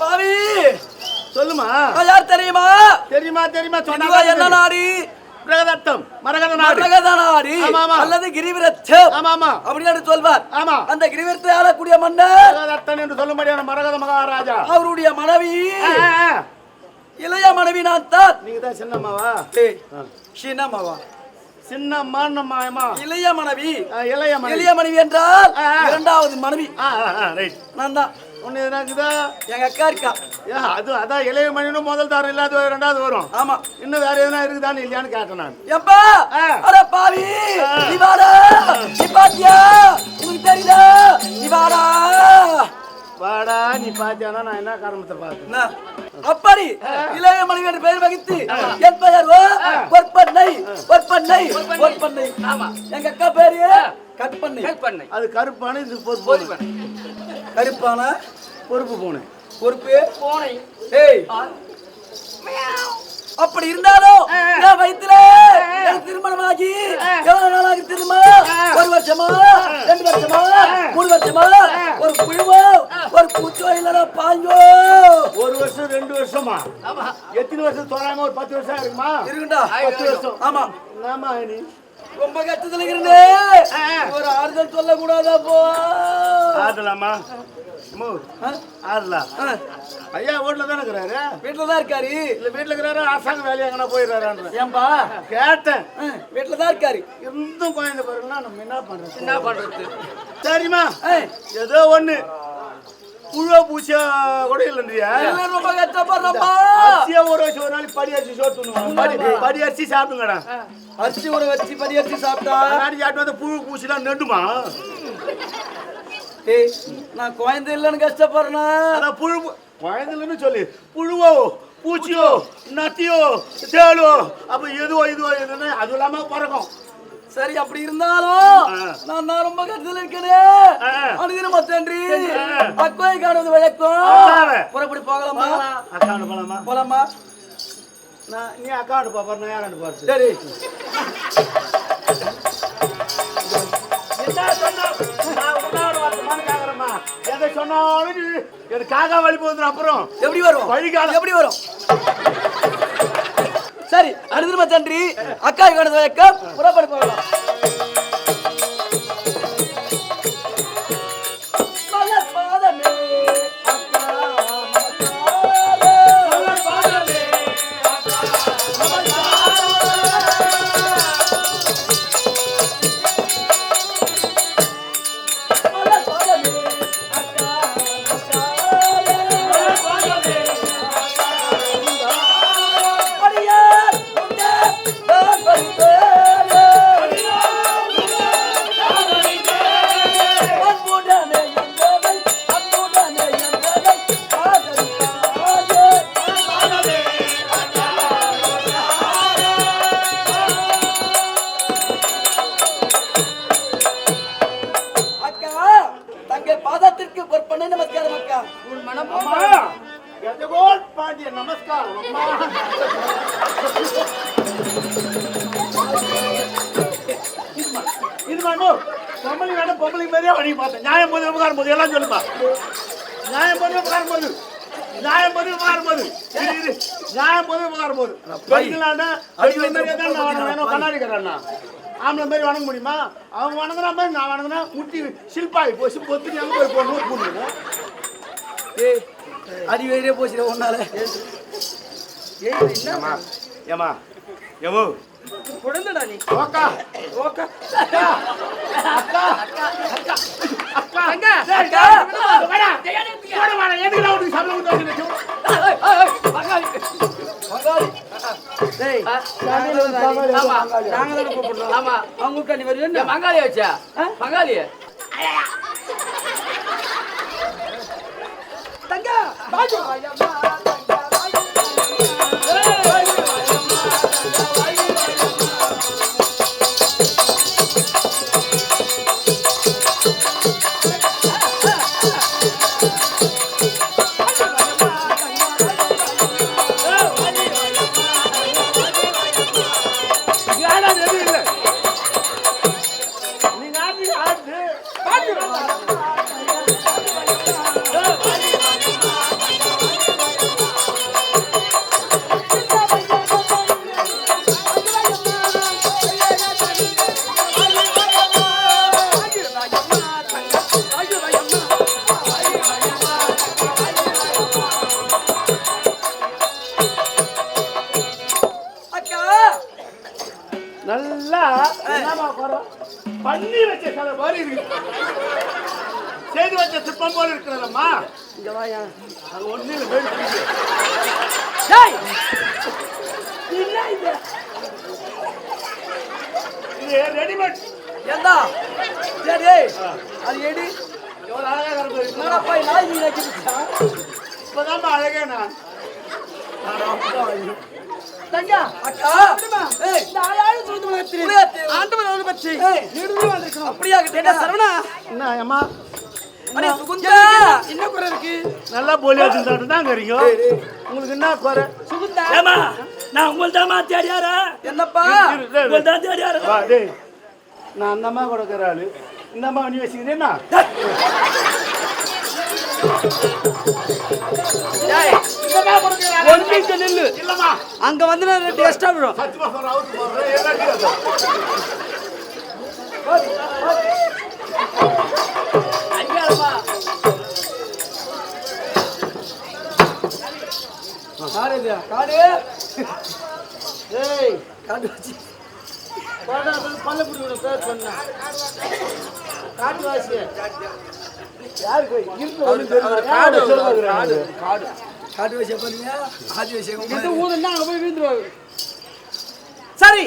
பாவி. சொல்லுமா? யார் தெரியுமா? தெரியுமா தெரியுமா? சொன்னா என்ன நாடி? பிரகதத்தம் மரகத நாடு. மரகத. அல்லது கிரிவிரச்சம். ஆமா ஆமா அப்படின்னு சொல்வார். ஆமா. அந்த கிரிவிரத்தை ஆளக்கூடிய மன்னர் பிரகதத்தன் என்று சொல்லும்படியான மரகத மகாராஜா. அவருடைய மனைவி. இளைய மனைவி நான் தான். நீங்க தான் சின்னம்மாவா ஏய், சின்னம்மாவா? சின்னம்மா இளைய மனைவி. இளைய மனைவி. இளைய மனைவி என்றால். இரண்டாவது மனைவி. நான் தான். ஒண்ணு எதுனாக்குதா எங்க அக்கா இருக்கா. ஏ அது அதான் இளைய மணினும் முதல் தாரம் இல்லாத ரெண்டாவது வரும். ஆமா. இன்னும் வேற எதுனா இருக்குதான்னு இல்லையான்னு கேட்டேன் நான். எப்பா. அட பாவி. ஆ. நீ வாடா நீ வாடா பாத்தியானா? நான் என்ன காரணத்தை பார்த்து என்ன? அப்படி. இளைய மனைவி பெயர் வகித்து என் பெயர் பொற்பண்ணை பொற்பண்ணை பொற்பண்ணை எங்க அக்கா பேரு? கற்பண்ணை. அது கருப்பான இது பொறுப்பு கருப்பான? பொறுப்பு போனேன். பொறுப்பு? ஏய். அப்படி இருந்தாலும் என் வயித்துல எனக்கு திருமணமாகி எவ்வளவு நாளாகி திரும்ப ஒரு வருஷமா? ரெண்டு வருஷமா? மூணு வருஷமா? ஒரு புழுவோ? ஒரு பூச்சோ இல்லைன்னா பாஞ்சோ? ஒரு வருஷம் ரெண்டு வருஷமா? எத்தனை வருஷம் தோறாம ஒரு பத்து வருஷம் இருக்குமா இருக்குண்டா. பத்து வருஷம். ஆமா. ஆமா நீ ரொம்ப கஷ்டத்துல இருந்தேன் ஒரு ஆறுதல் சொல்ல கூடாதா போ? ஆடலாமா ஆடலாம் ஐயா வீட்டுல தானே இருக்கிறாரு? வீட்டுல தான் இருக்காரு. இல்ல வீட்டுல இருக்கிறாரு அரசாங்க வேலையை எங்கன்னா போயிடுறாரு ஏன்பா? கேட்டேன். வீட்டுல தான் இருக்காரு. இருந்தும் குழந்தை பாருங்கன்னா நம்ம என்ன பண்றது? என்ன பண்றது? சரிம்மா ஏதோ ஒண்ணு. புழுவ பூச்சியா கூட இல்லைன்றியா ரொம்ப கஷ்டப்படுறப்பா அரிசியா ஒரு வச்சு ஒரு நாளைக்கு படி அரிசி சோறு துண்ணுவோம் படி அரிசி சாப்பிடுங்கடா. அரிசி ஊற வச்சு படி அரிசி சாப்பிட்டா? சாப்பிட்டு வந்து புழு பூச்சிலாம் நெடுமா? ஏய் நான் குழந்தை இல்லைன்னு கஷ்டப்படுறேன் புழு குழந்தைலன்னு சொல்லி. புழுவோ பூச்சியோ நத்தியோ தேளோ அப்ப எதுவோ இதுவோ எதுன்னு அது இல்லாம பறக்கும். சரி அப்படி இருந்தாலும். நான் நான் ரொம்ப கஷ்டத்தில் இருக்கிறேன். அனுதினம் மத்தன்றி. அக்கோய் காணுவது வழக்கம். புறப்படி போகலாமா? அக்காண்டு போலாமா? போலாமா? நான் நீ அக்காண்டு பாப்பா நான் யாராண்டு பார்த்து சரி. என்ன சொன்னா கேக்குறேம்மா எதை சொன்னாலும் நீ எனக்கு காக்கா வழி போகுது அப்புறம் எப்படி வரும் வழிகாலம். எப்படி வரும் சரி அனுதினம் மத்தன்றி அக்காய் காணுவது வழக்கம் புறப்படி போகலாம் தங்கள் பாதத்திற்கு பொறுப்பண்ண நமஸ்காரம் அக்கா. உன் மனம் பாண்டிய நமஸ்காரம் இது வேணும் பொம்பளை வேணும் பொம்பளை மாதிரியே வழி பார்த்தேன். நியாயம் போது உபகாரம் போது எல்லாம் சொல்லுமா நியாயம் போது உபகாரம் போது. நியாயம் போது உபகாரம் போது. நியாயம் போது உபகாரம் போது. மாதிரியே தான் நான் வணங்கணும் கண்ணாடிக்கிறான்னா ஆம்பளை மாதிரி வணங்க முடியுமா? அவங்க வணங்குற மாதிரி நான் வணங்கினா முட்டி சில்பாய் போச்சு பொத்து அங்கே போய் போடணும் போடணும் ஏய் அடி வேறே போச்சுடா உன்னால. ஏமா ஏமா எவோ? குழந்தைடா நீ. ஓக்கா ஓகே. அக்கா. அக்கா. அக்கா. அக்கா. அக்கா. அக்கா வாடா. வாடா வாடா. எதுக்கு நான் உனக்கு சம்பளம் கொடுத்து பங்காளி பங்காளி டேய் ஆமா. நாங்க தான கூப்பிடுறோம். ஆமா. அவங்க கூப்பிட்டா நீ வருவியா ஏன் பங்காளி வச்சா பங்காளி தங்கா பாஜு. என்னப்பா குறை? பண்ணி வச்ச சிலை மாதிரி இருக்கு. செய்து வச்ச சிற்பம் போல இருக்கிறதம்மா. இங்க வாயா. அது ஒண்ணு இல்லை என்ன இது? இது ரெடிமேட். ஏண்டா? டேய் அது எடி? எவ்வளவு அழகா கிடக்கு என்னடா போய் நாய் நீ நக்கிடுச்சா இப்பதான் அழகே நான். தங்கா இந்த ஆளாளு. ஆண்டவர் அவரை பற்றி. வந்திருக்கணும் அப்படியா என்ன சரவணா? என்ன அம்மா என்ன குறை இருக்கு? நல்லா போலி வச்சுட்டு தான் இருக்கீங்க உங்களுக்கு என்ன குறை? சுகுந்தா. ஏமா நான் உங்கள் தாமா தேடியாரா என்னப்பா? இரு, இரு, உங்கள் இரு. தான் தேடியாரா வா, டேய். நான் அந்த அம்மா கொடுக்குற ஆளு. இந்த அம்மா நீ வச்சுக்கிறேன்னா நிமிஷம் நில்லு. இல்லம்மா. அங்க வந்து நான் ரெண்டு எக்ஸ்ட்ரா விடும். காடு காடு? ஏய் காடு வச்சு பள்ளக்குடி பேர் சொன்ன. காட்டுவாசி யாருக்கு இருக்கு ஒரு காடு காடு. காடு காடு காடு வச்சு பண்ணீங்க ஆதி வச்சு ஊதுன்னா அங்க போய் வீழ்ந்துருவாங்க சரி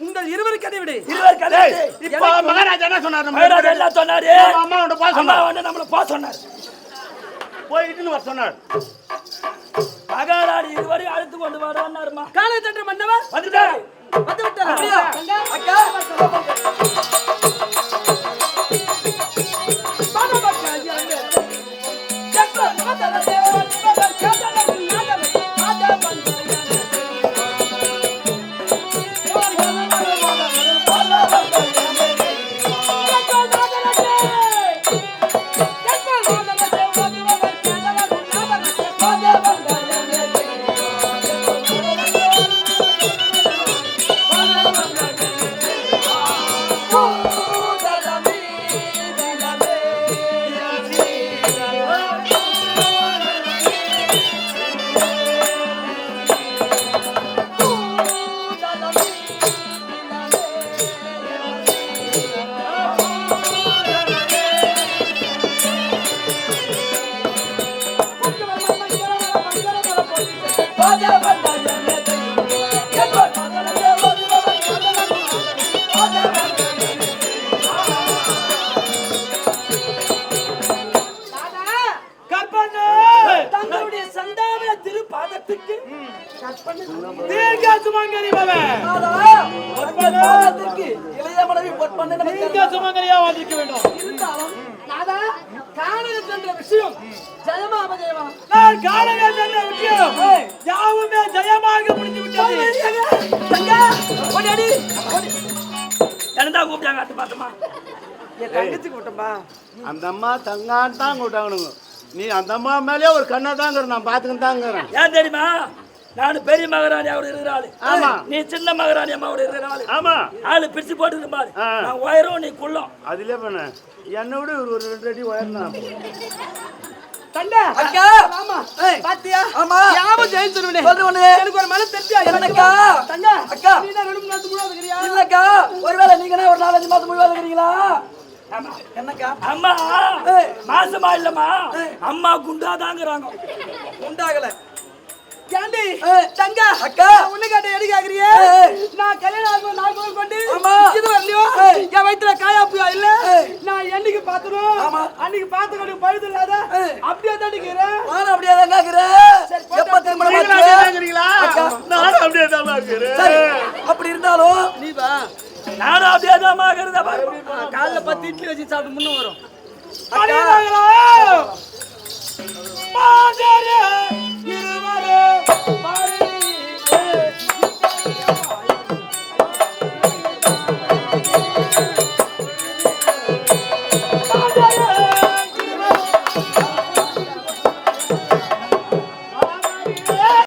உங்கள் இருவருக்கு அதை விடு இருவர் கதை இப்போ மகாராஜா என்ன சொன்னார் நம்ம மயிலாடு எல்லாம் சொன்னாரு நம்ம அம்மா உன்ட்ட போக அம்மா சொன்னார் வந்து நம்மள போக சொன்னார் போயிட்டுன்னு வர சொன்னார் மகாராணி இருவரையும் அழைத்து கொண்டு வரோன்னாருமா காலை தட்ட மன்னவர் வந்துட்டாரு வந்து விட்டாரா அக்கா என்ற விஷயம். ஜெயமா அபஜயமா நான் காணவே சென்ற விஷயம். யாவுமே ஜெயமாக முடிந்து விட்டது தங்கா ஓடி என்னடா கூப்பிட்டாங்க அட்டு பார்த்தமா என் தங்கச்சி கூட்டம்பா அந்த அம்மா தங்கான் தான் கூட்டாங்கணுங்க நீ அந்த அம்மா மேலே ஒரு கண்ணை தாங்கிற நான் பார்த்துக்கிட்டு தாங்கிறேன். ஏன் தெரியுமா? நான் பெரிய மகாராணி அவர் இருக்கிற ஆளு. ஆமா. நீ சின்ன மகாராணி அம்மா அவர் இருக்கிற ஆளு. ஆமா. ஆளு பிரிச்சு போட்டு பாரு. நான் உயரம் நீ குள்ளம் அதுலயே பண்ண. என்னை விட ஒரு ரெண்டு அடி தண்டா. அக்கா. ஆமா. பாத்தியா? ஆமா. யாவும் ஜெயம் சொல்லுவனே. எனக்கு ஒரு மனம் தெரிஞ்சா என்னக்கா? தங்கா அக்கா. நீ தான் ரெண்டு இருக்கிறியா? இல்லக்கா. ஒருவேளை நீங்க ஒரு நாலஞ்சு மாசம் முடிவாக இருக்கிறீங்களா என்னக்கா? அம்மா. மாசமா இல்லம்மா. அம்மா குண்டாதாங்கிறாங்க. உண்டாகல கேண்டி. தங்கா அக்கா. உன்னை கேட்ட எடி கேக்குறியே. நான் கல்யாணம் ஆகும் நாள் முதல் கொண்டு ஆமா. இது வரலையோ. என் வயித்துல காயாப்பியா இல்ல ஏய். நான் என்னைக்கு பாத்துரும் ஆமா. அன்னைக்கு பாத்து கண்டு பழுது இல்லாத. அப்படியே தண்டிக்கிறேன் நானும் அப்படியே தான் கேக்குறேன் எப்ப திருமணம் நீங்களும் ஆச்சு? அப்படியே அப்படியே தான் பார்க்கிறேன். சரி அப்படி இருந்தாலும் நீ வா நானும் அப்படியே தான் பாரு காலைல பத்து இட்லி வச்சு சாப்பிட்டு முன்ன வரும் அடியாங்களா?